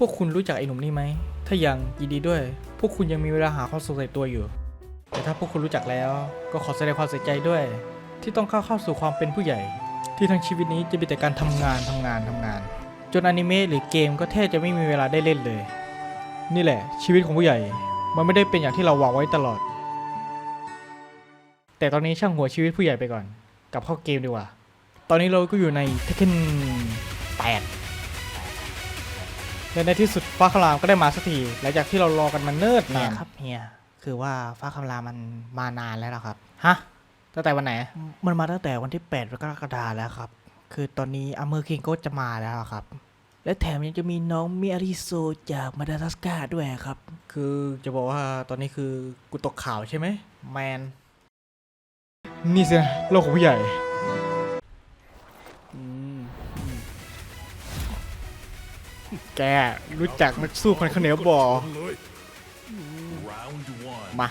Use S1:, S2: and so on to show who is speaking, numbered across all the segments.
S1: พวกคุณรู้จักไอ้หนุ่มนี่ไหม ถ้ายังยินดีด้วย พวกคุณยังมีเวลาหาความสุขใส่ตัวอยู่ แต่ถ้าพวกคุณรู้จักแล้ว ก็ขอแสดงความเสียใจด้วย ที่ต้องเข้าเข้าสู่ความเป็นผู้ใหญ่ ที่ทั้งชีวิตนี้จะมีแต่การทำงานทำงานทำงาน จนอนิเมะหรือเกมก็แทบจะไม่มีเวลาได้เล่นเลย นี่แหละ ชีวิตของผู้ใหญ่ มันไม่ได้เป็นอย่างที่เราหวังไว้ตลอด แต่ตอนนี้ช่างหัวชีวิตผู้ใหญ่ไปก่อน กลับเข้าเกมดีกว่า ตอนนี้เราก็อยู่ในเทคเ e น8 และในที่สุดฟ้าคลามก็ได้มาสักทีหลังจากที่เรารอกันมาเนิ่น
S2: เฮี
S1: นายน
S2: ครับเฮียคือว่าฟ้าคำรามมันมานานแล้วล่ะครับ
S1: ฮะตั้งแต่วันไหน
S2: มันมาตั้งแต่วันที่8กรกฎาคมแล้วครับ คือตอนนี้อเมอร์คิงก็จะมาแล้วครับ และแถมยังจะมีน้องมิอาริโซจากมาดากัสการ์ด้วยครับ
S1: คือจะบอกว่าตอนนี้คือกูตกข่าวใช่ไหมแมนนี่สินะโลกของผู้ใหญ่ แกรู้จักนักสู้พันข้าวเหนียวบอมา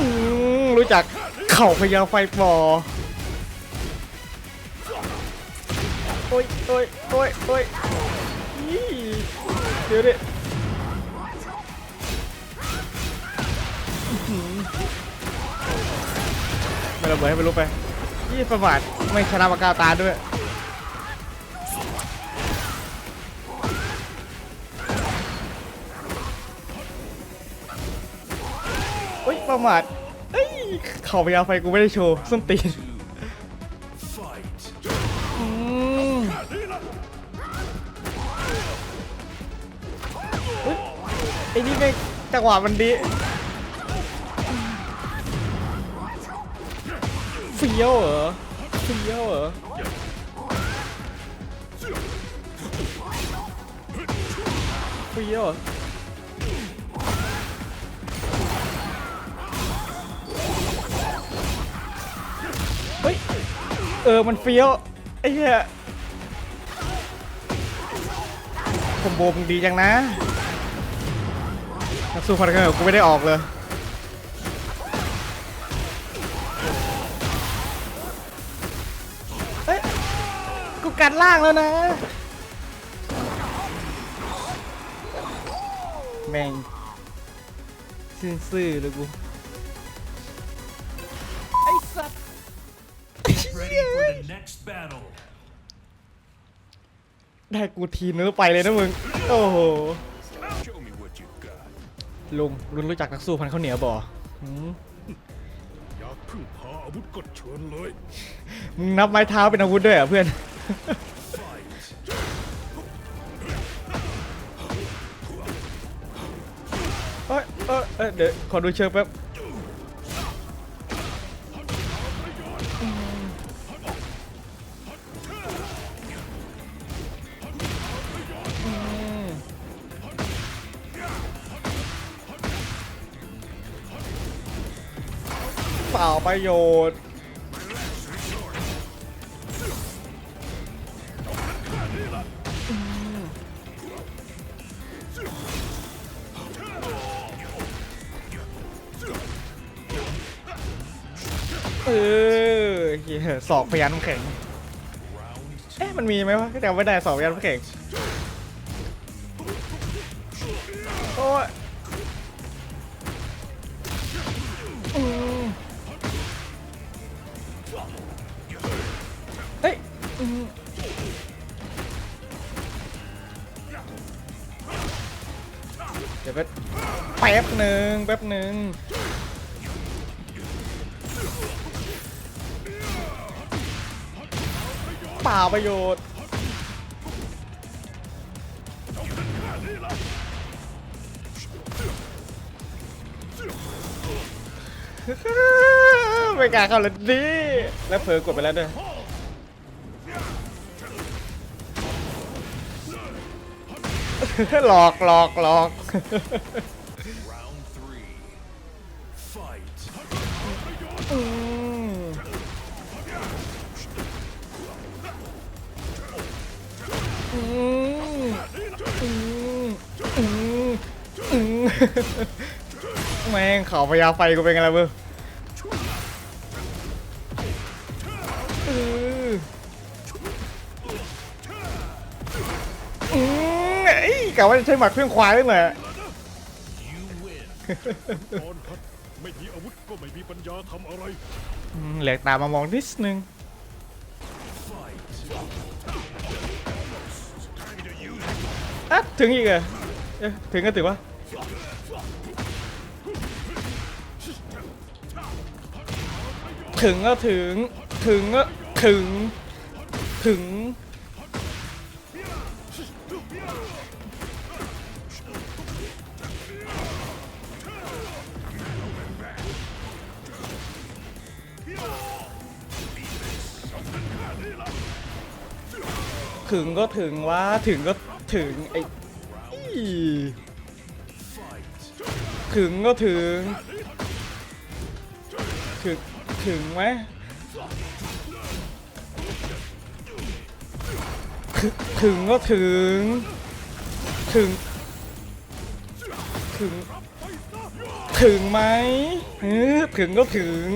S1: อืมรู้จักเข่าพญาไฟบอโอ้ยโอ้ยโอ้ยโอ้ยเดี๋ยวดิไม่ระเบิดให้มันลุกไปยี่ประมาทไม่ชนะปากกาตาด้วย ประมาทเอ้ยเข่าพยาไฟกูไม่ได้โชว์ส้นตีนอืมเฮ้ยไอ้นี่แม่งจังหวะมันดีเฟี้ยวเหรอเฟี้ยวเหรอเฟี้ยว เออมันเฟี้ยวไอ้เหี้ยคอมโบมึงดีจังนะนักสู้พันกันเหรอกูไม่ได้ออกเลยเฮ้ยกูกัดล่างแล้วนะ แม่งซื่อๆเลยกู
S3: battle.
S1: ได้กูทีนึงแล้วไปเลยนะมึง โอ้โห
S3: Show me what you got.
S1: ลุงลุงรู้จักนักสู้พันข้าวเหนียวบ่หืม
S3: อยากพึ่งพาอาวุธก็เชิญเลย
S1: มึงนับไม้เท้าเป็นอาวุธด้วยเหรอะเพื่อน
S3: Fight.
S1: เอ้ยเอ้ยเอ้ยเดี๋ยวขอดูเชิงแป๊บ ประโยชน์เออเหี้ยสอกพยานน้ำแข็ง เอ๊ะ มันมีไหมวะก็จำไม่ได้สอกพยานน้ำแข็ง เปล่าประโยชน์ ไม่กล้าเข้าเลยดิแล้วเผลอกดไปแล้วด้วยหลอกหลอกหลอก
S3: Round three. Fight.
S1: อืมอื แม่งเขาพยาไฟกูเป็นไงล่ะมอืมอ้ยกะว่าจะใช้หมัดเครื่องควายได้ไหม
S3: ออนฮัตไม่มีอาวุธก็ไม่มีปัญญาทำอะไร
S1: เหลือกตามามองนิดนึง อะถึงอีกเหรอเอ๊ะถึงก็ถือว่าถึงก็ถึง ถึงก็ถึง ถึง ถึงก็ถึงว่าถึงก็ ถึงไอ้ถึงก็ถึง ถึง ถึงไหมถึงถึงก็ถึง ถึง ถึง ถึงไหมเออถึงก็ถึง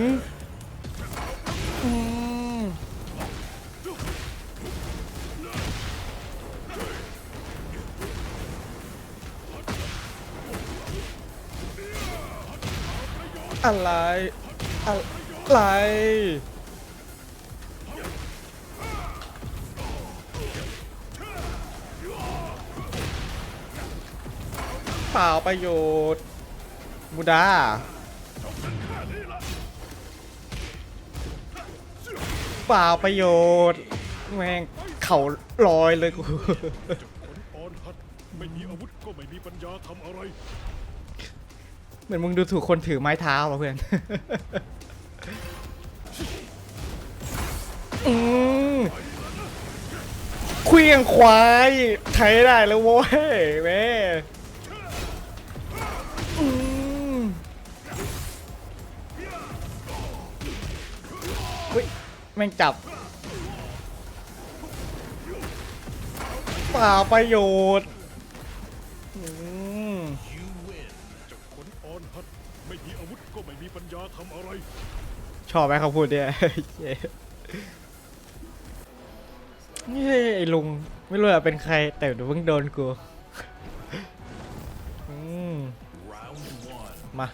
S1: อะไร อะไร เปล่าประโยชน์บูดาเปล่าประโยชน์ แม่งเข่าลอยเลยกู
S3: ไม่มีอาวุธก็ไม่มีปัญญาทำอะไร
S1: เหมือนมึงดูถูกคนถือไม้เท้าว่ะเพื่อน อืมเควียงควายใช้ได้แล้วโว้ยแม่อืมเฮ้ยแม่งจับเปล่าประโยชน์ำ
S3: อะไร
S1: ชอบไหมเขาพูดเนี่ยเย้นี่ไอ้ลุง ไม่รู้อะเป็นใคร แต่เดี๋ยวเพิ่งโดนกูอืมมา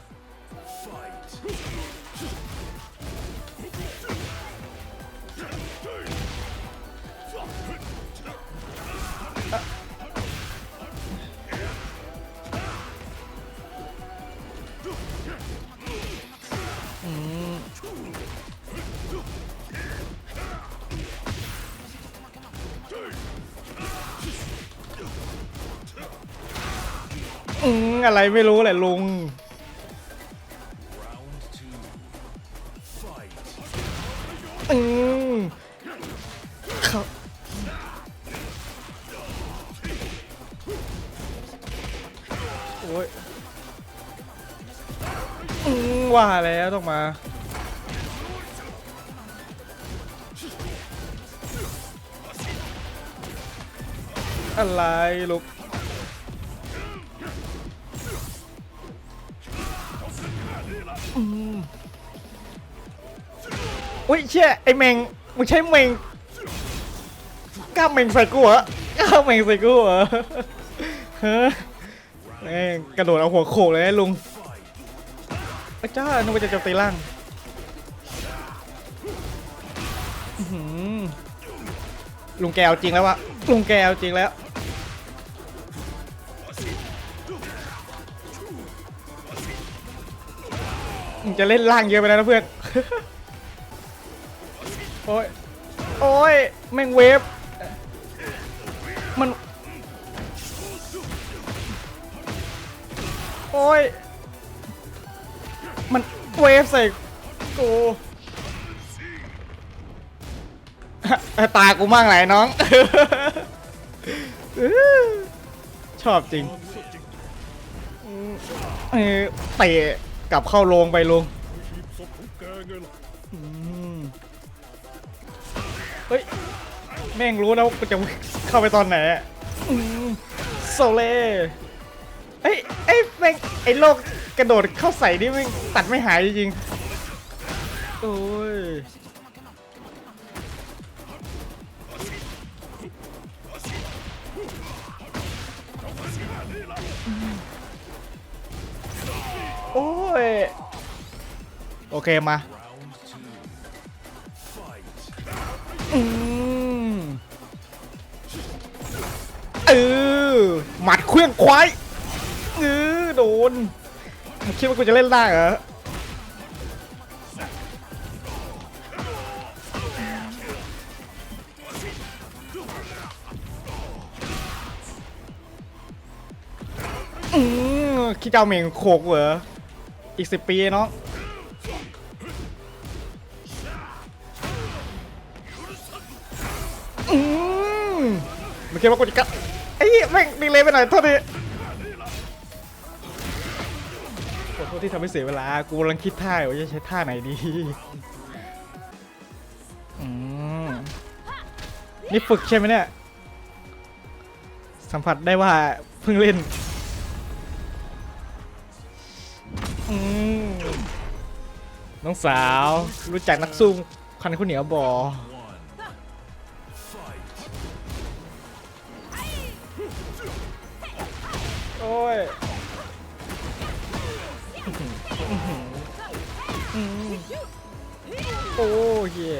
S1: อะไรไม่รู้แหละลุง อืมเขาโอ้ยอืมว่าแล้วต้องมาอะไรลูก อุ้ยเชี่ยไอเมงมึงใช้เมงกล้าเมงใส่กูเหรอกล้าเมงใส่กูเหรอฮะแม่งกระโดดเอาหัวโขกเลยนะลุงอาจ้านึกว่าจะจะตีล่างลุงแกเอาจริงแล้ววะลุงแกเอาจริงแล้วมึงจะเล่นล่างเยอะไปแล้วนะเพื่อน โอ้ย โอ้ย แม่งเวฟ มัน โอ้ย มันเวฟใส่กูตากูมั่งไหนน้อง ชอบจริงเออเตะกลับเข้าโรงไปลุง เฮ้ย แม่งรู้นะว่ากูจะเข้าไปตอนไหนโซเล่เฮ้ยไอ้ยแม่งไอ้โลกกระโดดเข้าใส่นี่แม่งตัดไม่หายจริงๆโอ้ยโอ้ย โอเคมา หมัดเคลื่อนควายเออโดนคิดว่ากูจะเล่นได้เหรออืมคิดจะเอาเม่งโขกเหรอ อีกสิบปีเนาะอืมไม่คิดว่ากูจะกะไอ้ย แม่งดีเลยไปหน่อยโทษทีขอโทษที่ทำให้เสียเวลา กูกำลังคิดท่าอยู่ว่าจะใช้ท่าไหนดีอืมนี่ฝึกใช่ไหมเนี่ย สัมผัสได้ว่าเพิ่งเล่นอืมน้องสาวรู้จักนักสู้คันข้าวเหนียวบอ โอ้ยโอ้เย่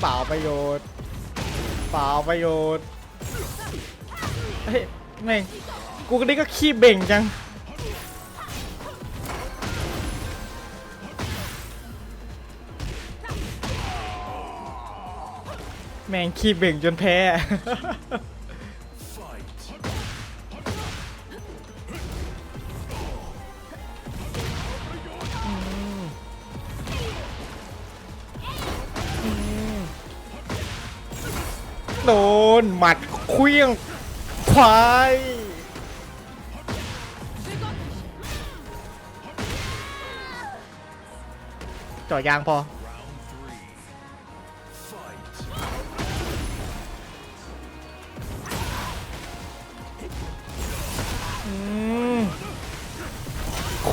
S1: เปล่าประโยชน์เปล่าประโยชน์เฮ้ยแม่งกูก็นี่ก็ขี้เบ่งจัง แม่งขี้เบ่งจนแพ้ โดน หมัดเคลี้ยงควายจ่อยางพอ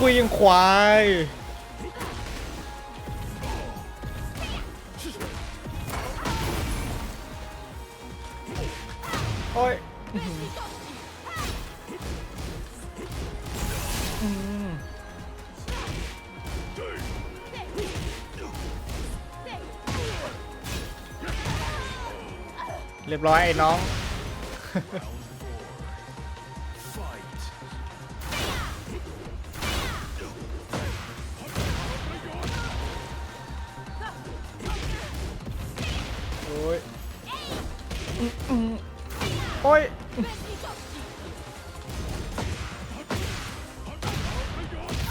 S1: คุยยังควายโอ้ยเรียบร้อยไอ้น้อง โอ้ยอื้ออื้อโอ้ย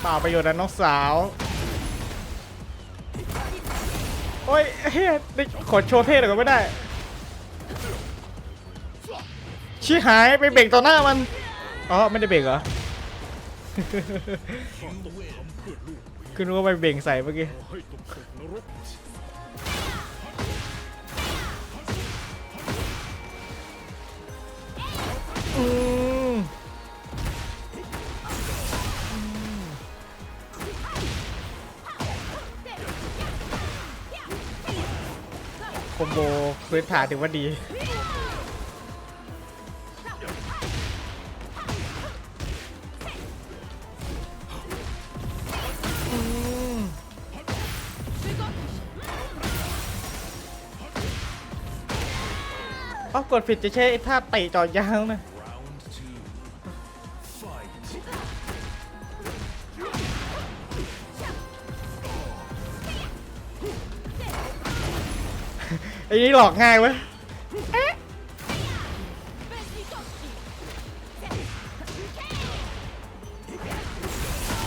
S1: เปล่าประโยชน์นะน้องสาว โอ้ยเฮ้ยได้ขอโชว์เท่หน่อยก็ไม่ได้ ชี้หายไปเบ่งต่อหน้ามัน อ๋อ ไม่ได้เบ่งเหรอ คือรู้ว่าไปเบ่งใส่เมื่อกี้ อืมคอมโบพื้นฐานถือว่าดีอืมเอ้ากดผิดจะใช้ไอ้ท่าเตะเจอยางนะ ไอ้นี่หลอกง่ายเว้ย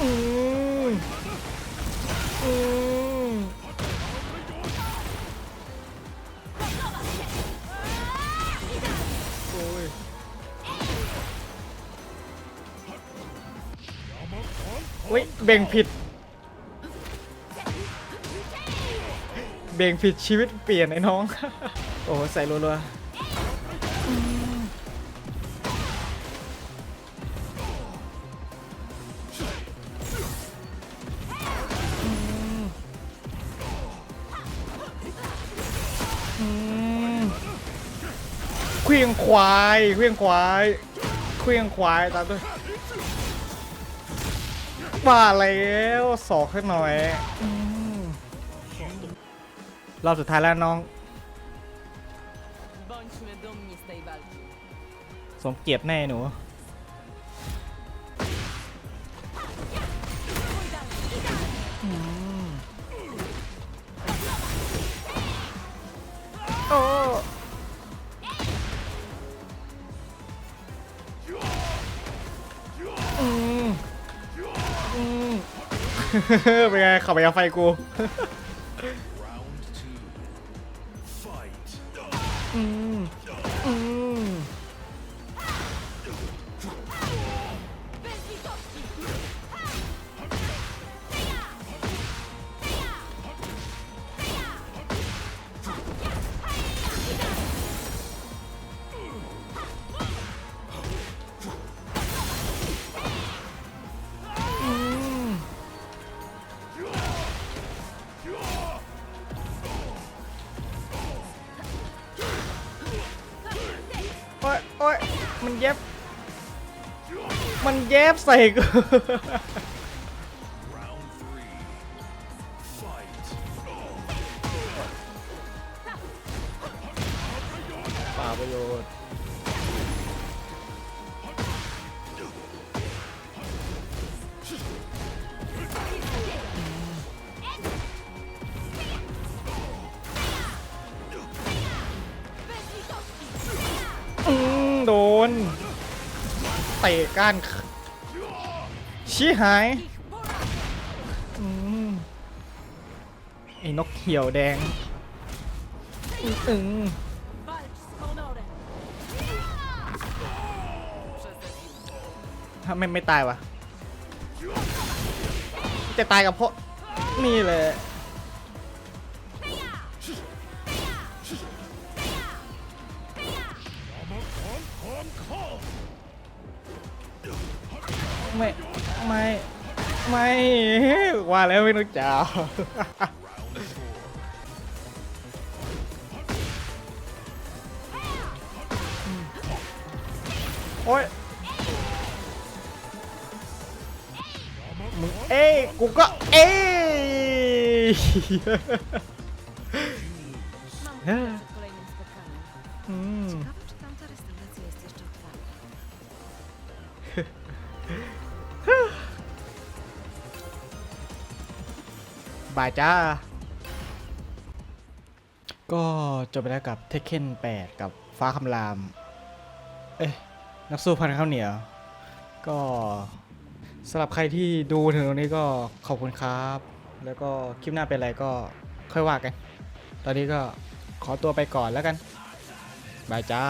S1: อืมอืมโอ้ยเฮ้ยเบ่งผิด ด้งผิดชีวิตเปลี่ยนไอ้น้อง โอ้ใส่รัวเควียงควายเควียงควายเควียงควายตามด้วยบ้าแล้วสอกขึ้นหน่อย รอบสุดท้ายแล้วน้อง
S4: Bądźmy dumni z tej walki.
S1: สมเกียรติแน่หนู อืมโอ้อืม เป็นไงขับไปกับไฟกู
S3: Fight.
S1: อื เย็บ มันเย็บใส่กูป่าประโยชน์ เตะก้านชี้หายไอ้นกเขียวแดงอืม
S4: Walcz z honorem! Przez te
S1: ถ้าไม่ไม่ตายวะจะตายกับพราะนี่เลย ไม่ไม่ไม่ว่าแล้วไม่รู้จักโอ้ยมึงเอ้ยกูก็เอ้ายจ้า ก็จบไปแล้วกับเทคเ e น8 กับฟ้าคำราม เอ้ยนักสู้พันข้าวเหนียว ก็สำหรับใครที่ดูถึงตรงนี้ก็ขอบคุณครับ แล้วก็คลิปหน้าเป็นอะไรก็ค่อยว่ากัน ตอนนี้ก็ขอตัวไปก่อนแล้วกัน บายจ้า